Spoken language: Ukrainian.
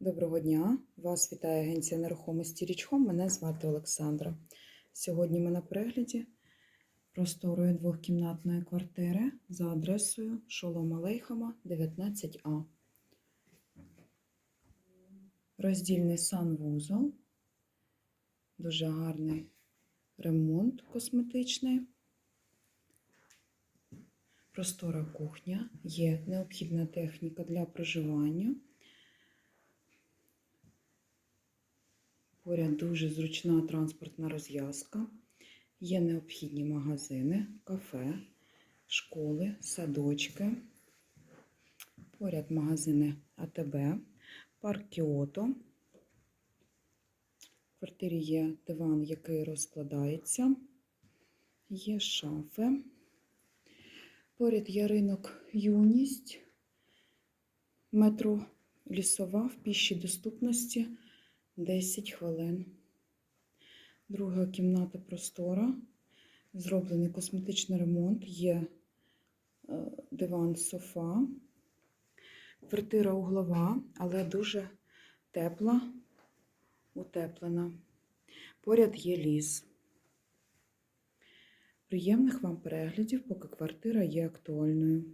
Доброго дня! Вас вітає агенція нерухомості Річхом. Мене звати Олександра. Сьогодні ми на перегляді просторої двохкімнатної квартири за адресою Шолома Лейхама, 19А. Роздільний санвузол, дуже гарний ремонт косметичний. Простора кухня, є необхідна техніка для проживання. Поряд дуже зручна транспортна розв'язка. Є необхідні магазини, кафе, школи, садочки. Поряд магазини АТБ, парк Кіото. В квартирі є диван, який розкладається. Є шафи. Поряд є ринок Юність, метро Лісова в пішій доступності 10 хвилин. Друга кімната простора. Зроблений косметичний ремонт. Є е, диван, софа. Квартира углова, але дуже тепла, утеплена. Поряд є ліс. Приємних вам переглядів, поки квартира є актуальною.